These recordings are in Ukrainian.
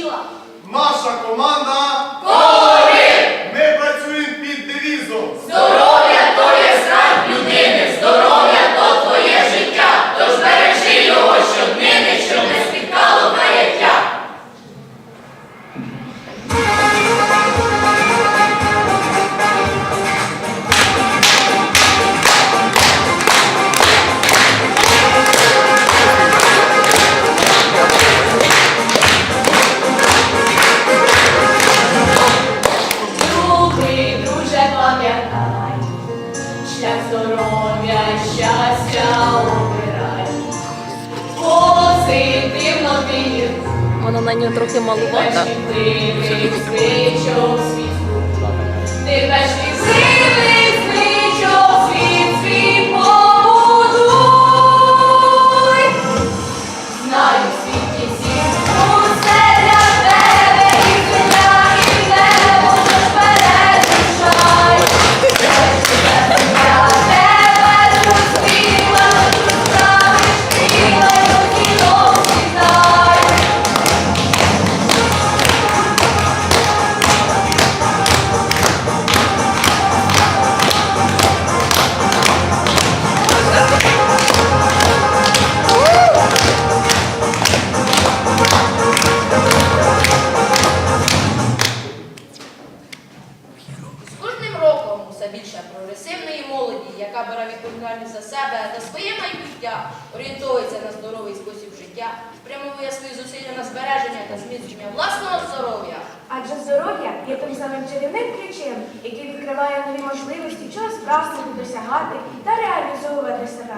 тіла. Наша команда. Вона на нього трохи малувата. Спрямовує свої зусилля на збереження та зміцнення власного здоров'я. Адже здоров'я є тим самим чарівним ключем, який відкриває нові можливості чого справжнього досягати та реалізовувати себе.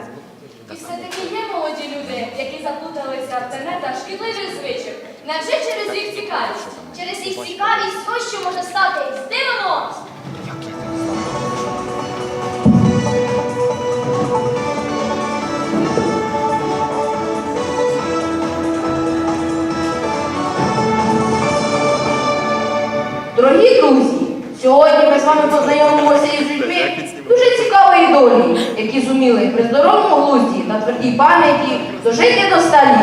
І все-таки є молоді люди, які заплуталися в тенета шкідливих звичок. Невже через їх цікавість? Через їх цікавість ось що може стати. Дорогі друзі, сьогодні ми з вами познайомимося із людьми дуже цікавої долі, які зуміли при здоровому глузді та твердій пам'яті дожити до сталі.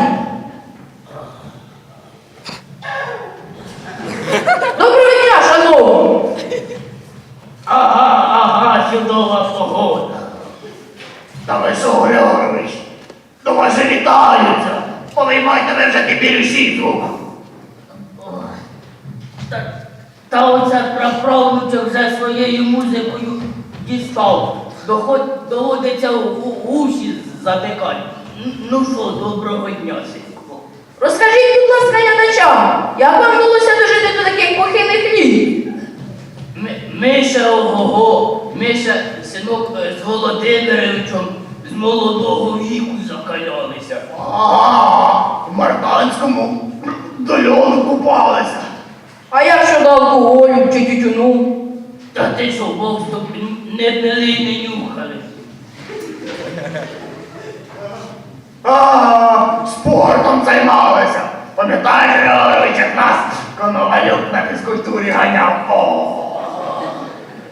Доброго дня, шановні! Ага, ага, чудова погода. Та ви що, Григорович? До вас же літаються. Повиймайте ви вже тепер усі звук. Та, та оце праправнучок вже своєю музикою дістав. Доход, доводиться у, у, затикати. Ну що, доброго дня, синку. Розкажіть, будь ласка, глядачам, як вам вдалося дожити до таких похилих літ? Ми, ми ще ого, ми ще синок е, з Володимировичем з молодого віку закалялися. Ага, в Марканському до льону купалися. А як щодо алкоголю чи тютюну? Та ти що, Бог тобі не пили й не нюхали. А, спортом займалися. Пам'ятаєш, Григорович, як нас Коновалюк на фізкультурі ганяв? О!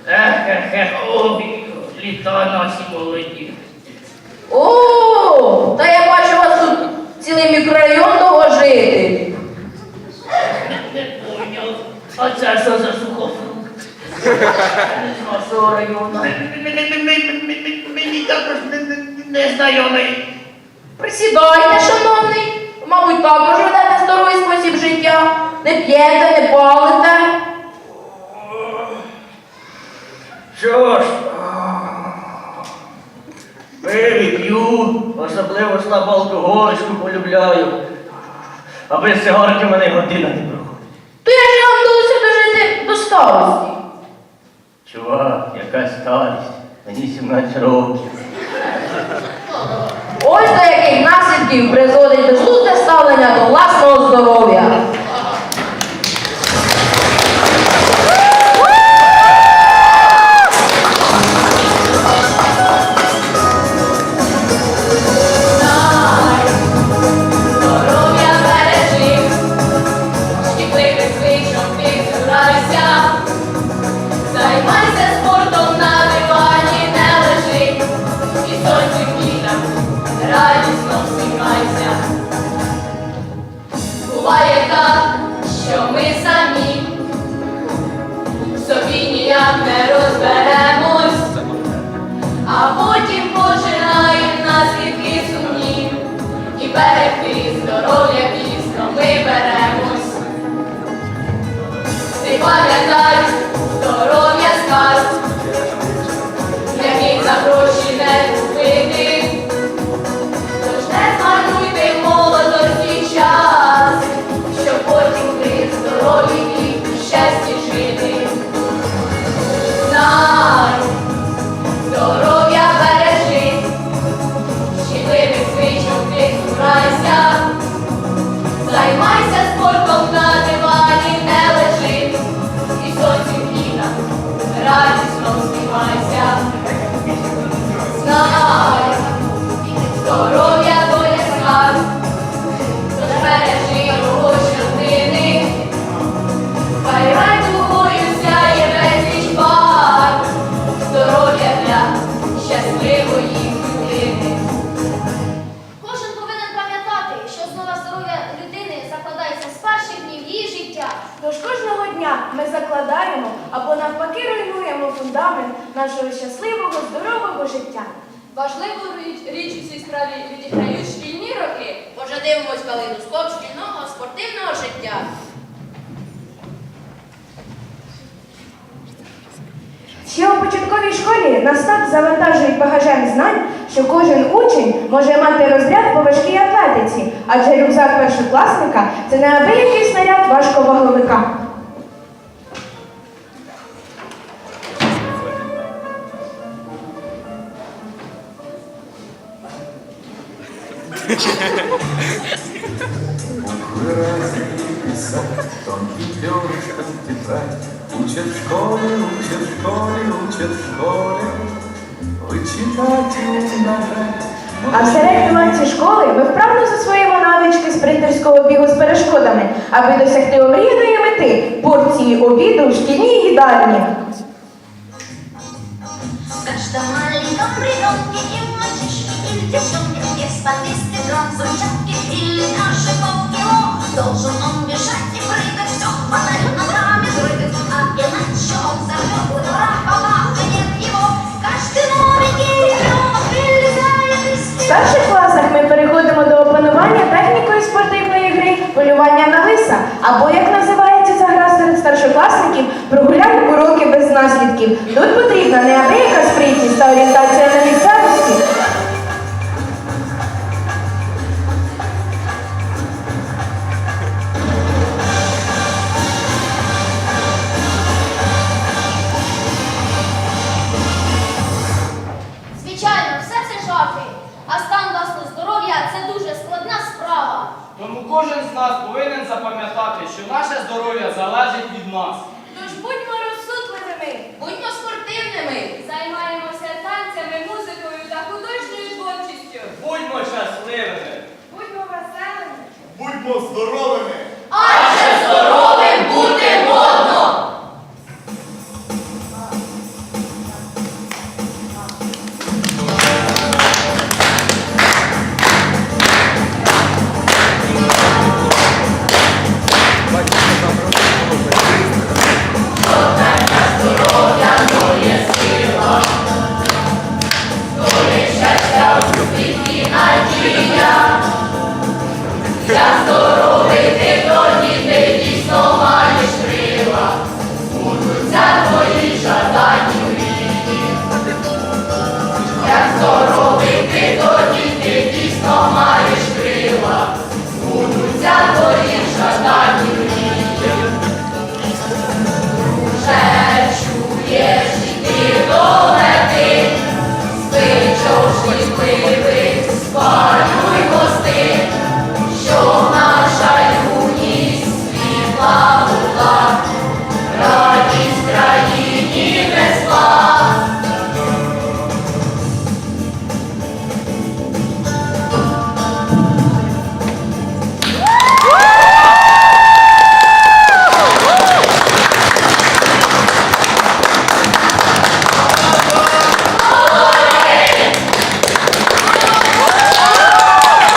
Ех, ех, ех, ой, літа наші молоді. О, та я бачу, у вас тут цілий мікрорайон того жити. Не поняв. А це що за сухофрукт? З нашого району. Мені також не знайомий. Присідайте, шановний. Мабуть, також ведете здоровий спосіб життя. Не п'єте, не палите. Що ж, пиво п'ю, особливо слабо алкоголичку полюбляю. А без цигарки мене година не. То я ж вам вдалося дожити до старості? Чувак, яка старість, мені 17 років. Ось до яких наслідків призводить потім пожинають наслідки сумнів, і берегти здоров'я дійсно ми беремось. Ти пам'ятаєш, нашого щасливого, здорового життя. Важливу річ- у цій справі відіграють шкільні роки. Отже, дивимось калейдоскоп шкільного спортивного життя. Ще у початковій школі нас так завантажують багажем знань, що кожен учень може мати розряд по важкій атлетиці, адже рюкзак першокласника це неабиякий снаряд важковаговика. писать Учат в школе, учат в школе, учат в школе. Вычитать умножать. А в середній ланці школи ми вправно засвоїмо навички спринтерського бігу з перешкодами, аби досягти омріяної мети порції обіду в шкільній їдальні. В каждом маленьком придомке и есть подвесный дрон, зубчатки или даже полкило. Должен он бежать и прыгать, все хватать ногами прыгать, а иначе он взорвет ура, бабаха, нет его. Каждый новенький ребенок вылезает из В старших класах ми переходимо до опанування технікою спортивної гри полювання на лиса, або як називається ця гра серед старшокласників, прогуляй уроки без наслідків. Тут потрібна неабияка спритність та орієнтація на місцевості. з нас повинен запам'ятати, що наше здоров'я залежить від нас. Тож будьмо розсудливими, Будьмо спортивними. займаємося танцями, музикою та художньою творчістю. Будьмо щасливими! Будьмо веселими. Будьмо здоровими!